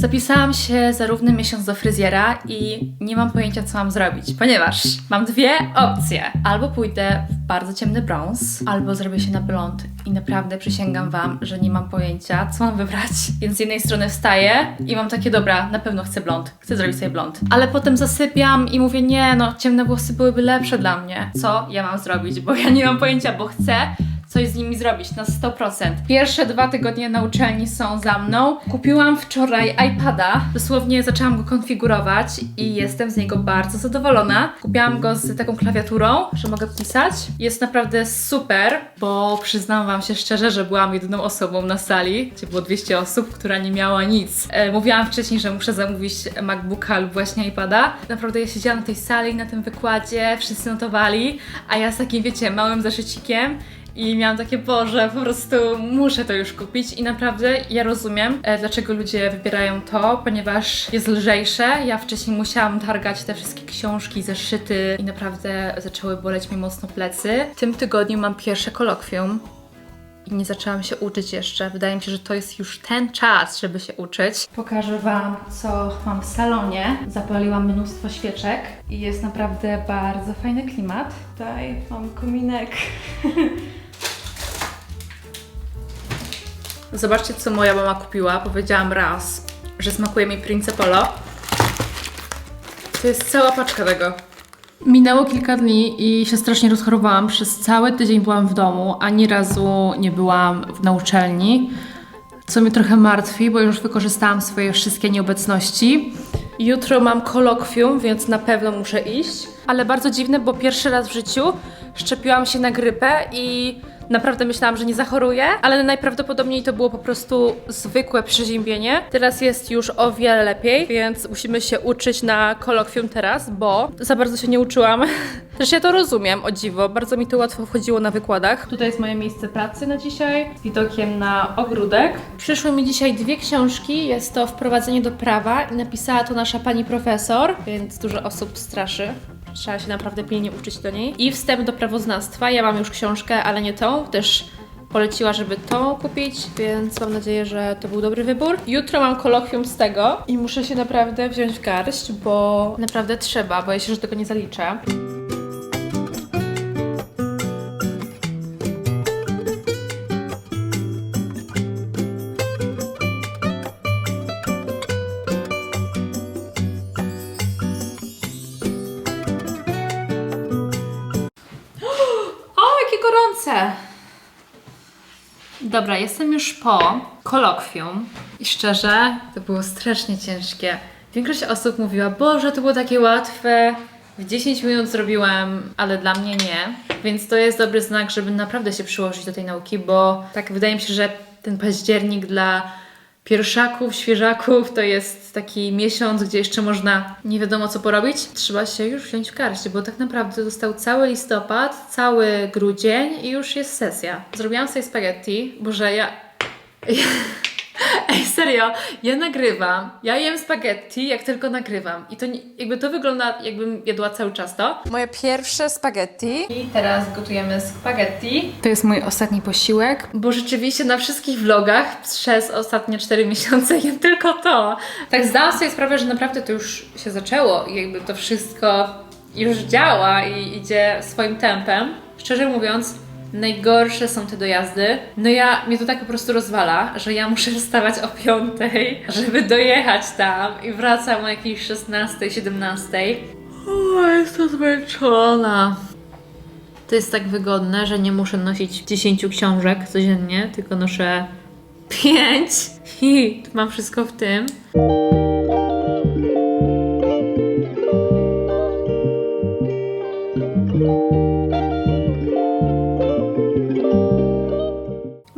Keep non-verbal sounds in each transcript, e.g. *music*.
Zapisałam się za równy miesiąc do fryzjera i nie mam pojęcia, co mam zrobić, ponieważ mam dwie opcje. Albo pójdę w bardzo ciemny brąz, albo zrobię się na blond. I naprawdę przysięgam Wam, że nie mam pojęcia, co mam wybrać. Więc z jednej strony wstaję i mam takie, dobra, na pewno chcę blond, chcę zrobić sobie blond. Ale potem zasypiam i mówię, nie, no, ciemne włosy byłyby lepsze dla mnie. Co ja mam zrobić? Bo ja nie mam pojęcia, bo chcę coś z nimi zrobić na 100%. Pierwsze dwa tygodnie na uczelni są za mną. Kupiłam wczoraj iPada, dosłownie zaczęłam go konfigurować i jestem z niego bardzo zadowolona. Kupiłam go z taką klawiaturą, że mogę pisać. Jest naprawdę super, bo przyznam Wam się szczerze, że byłam jedyną osobą na sali, gdzie było 200 osób, która nie miała nic. E, mówiłam wcześniej, że muszę zamówić MacBooka lub właśnie iPada. Naprawdę ja siedziałam na tej sali, na tym wykładzie, wszyscy notowali, a ja z takim, wiecie, małym zaszycikiem i miałam takie, Boże, po prostu muszę to już kupić i naprawdę ja rozumiem, e, dlaczego ludzie wybierają to, ponieważ jest lżejsze. Ja wcześniej musiałam targać te wszystkie książki, zeszyty i naprawdę zaczęły boleć mi mocno plecy. W tym tygodniu mam pierwsze kolokwium i nie zaczęłam się uczyć jeszcze. Wydaje mi się, że to jest już ten czas, żeby się uczyć. Pokażę Wam, co mam w salonie. Zapaliłam mnóstwo świeczek i jest naprawdę bardzo fajny klimat. Tutaj mam kominek. *laughs* Zobaczcie, co moja mama kupiła. Powiedziałam raz, że smakuje mi Prince Polo. To jest cała paczka tego. Minęło kilka dni i się strasznie rozchorowałam. Przez cały tydzień byłam w domu, ani razu nie byłam na uczelni, co mnie trochę martwi, bo już wykorzystałam swoje wszystkie nieobecności. Jutro mam kolokwium, więc na pewno muszę iść. Ale bardzo dziwne, bo pierwszy raz w życiu szczepiłam się na grypę i naprawdę myślałam, że nie zachoruję, ale najprawdopodobniej to było po prostu zwykłe przeziębienie. Teraz jest już o wiele lepiej, więc musimy się uczyć na kolokwium teraz, bo za bardzo się nie uczyłam. *laughs* Też ja to rozumiem, o dziwo, bardzo mi to łatwo wchodziło na wykładach. Tutaj jest moje miejsce pracy na dzisiaj, z widokiem na ogródek. Przyszły mi dzisiaj dwie książki, jest to Wprowadzenie do prawa i napisała to nasza pani profesor, więc dużo osób straszy. Trzeba się naprawdę pilnie uczyć do niej. I wstęp do prawoznawstwa. Ja mam już książkę, ale nie tą. Też poleciła, żeby tą kupić, więc mam nadzieję, że to był dobry wybór. Jutro mam kolokwium z tego i muszę się naprawdę wziąć w garść, bo naprawdę trzeba, boję się, że tego nie zaliczę. Dobra, jestem już po kolokwium i szczerze, to było strasznie ciężkie. Większość osób mówiła, Boże, to było takie łatwe, w 10 minut zrobiłam, ale dla mnie nie. Więc to jest dobry znak, żeby naprawdę się przyłożyć do tej nauki, bo tak wydaje mi się, że ten październik dla pierwszaków, świeżaków to jest taki miesiąc, gdzie jeszcze można nie wiadomo co porobić. Trzeba się już wziąć w garść, bo tak naprawdę został cały listopad, cały grudzień i już jest sesja. Zrobiłam sobie spaghetti, boże ja... *laughs* *laughs* Ej, serio, ja nagrywam, ja jem spaghetti, jak tylko nagrywam. I to nie, jakby to wygląda, jakbym jadła cały czas to. Moje pierwsze spaghetti. I teraz gotujemy spaghetti. To jest mój ostatni posiłek, bo rzeczywiście na wszystkich vlogach przez ostatnie 4 miesiące jem tylko to. Tak zdałam sobie sprawę, że naprawdę to już się zaczęło i jakby to wszystko już działa i idzie swoim tempem. Szczerze mówiąc, najgorsze są te dojazdy. No ja, mnie to tak po prostu rozwala, że ja muszę wstawać o 5, żeby dojechać tam i wracam o jakiejś 16, 17. O, jestem zmęczona. To jest tak wygodne, że nie muszę nosić 10 książek codziennie, tylko noszę 5 *laughs* i mam wszystko w tym.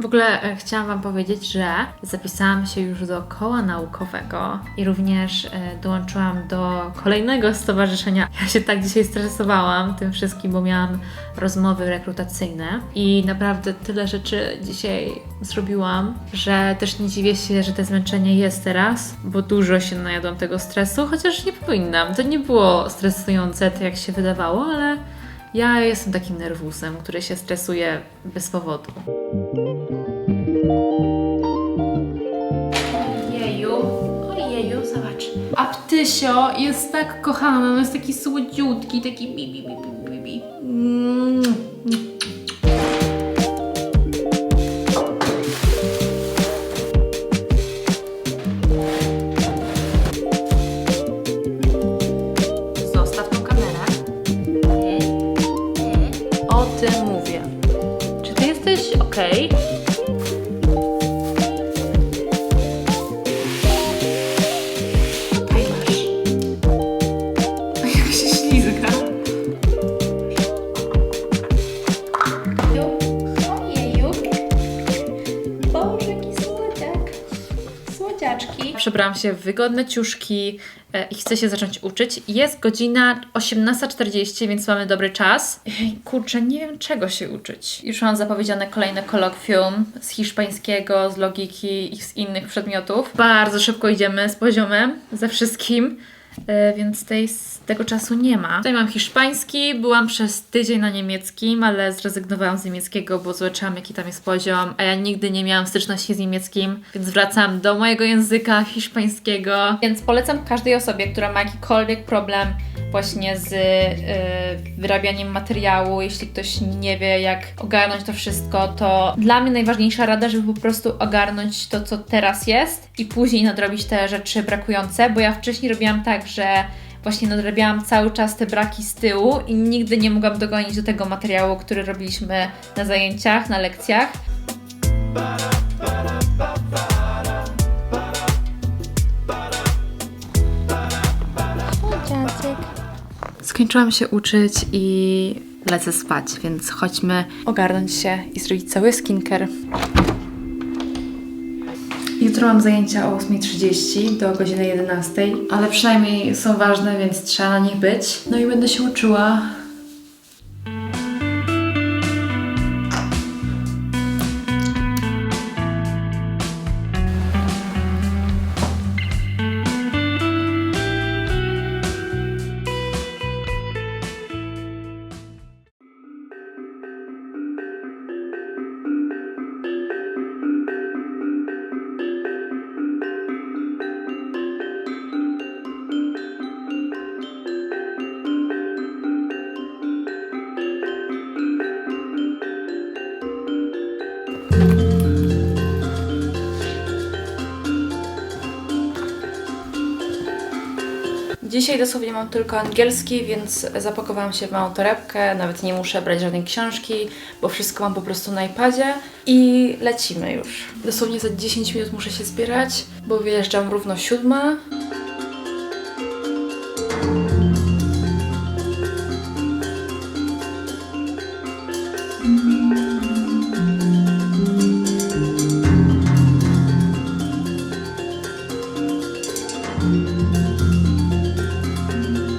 W ogóle e, chciałam Wam powiedzieć, że zapisałam się już do koła naukowego i również e, dołączyłam do kolejnego stowarzyszenia. Ja się tak dzisiaj stresowałam tym wszystkim, bo miałam rozmowy rekrutacyjne i naprawdę tyle rzeczy dzisiaj zrobiłam, że też nie dziwię się, że to zmęczenie jest teraz, bo dużo się najadłam tego stresu, chociaż nie powinnam. To nie było stresujące, tak jak się wydawało, ale ja jestem takim nerwusem, który się stresuje bez powodu. Ojeju, ojej. zobacz. A Ptysio jest tak kochany, on jest taki słodziutki, taki bi, bi, bi, bi, bi, bi. Mm. Przebrałam się w wygodne ciuszki e, i chcę się zacząć uczyć. Jest godzina 18.40, więc mamy dobry czas. Kurczę, nie wiem czego się uczyć. Już mam zapowiedziane kolejne kolokwium z hiszpańskiego, z logiki i z innych przedmiotów. Bardzo szybko idziemy z poziomem, ze wszystkim. E, więc tej, tego czasu nie ma. Tutaj mam hiszpański, byłam przez tydzień na niemieckim, ale zrezygnowałam z niemieckiego, bo zobaczyłam jaki tam jest poziom, a ja nigdy nie miałam styczności z niemieckim, więc wracam do mojego języka hiszpańskiego. Więc polecam każdej osobie, która ma jakikolwiek problem właśnie z y, wyrabianiem materiału, jeśli ktoś nie wie jak ogarnąć to wszystko, to dla mnie najważniejsza rada, żeby po prostu ogarnąć to, co teraz jest i później nadrobić te rzeczy brakujące, bo ja wcześniej robiłam tak, że właśnie nadrabiałam cały czas te braki z tyłu i nigdy nie mogłam dogonić do tego materiału, który robiliśmy na zajęciach, na lekcjach. Skończyłam się uczyć i lecę spać, więc chodźmy ogarnąć się i zrobić cały skincare. Jutro mam zajęcia o 8.30 do godziny 11, ale przynajmniej są ważne, więc trzeba na nich być. No i będę się uczyła. Dzisiaj dosłownie mam tylko angielski, więc zapakowałam się w małą torebkę, nawet nie muszę brać żadnej książki, bo wszystko mam po prostu na iPadzie i lecimy już. Dosłownie za 10 minut muszę się zbierać, bo wyjeżdżam równo siódma.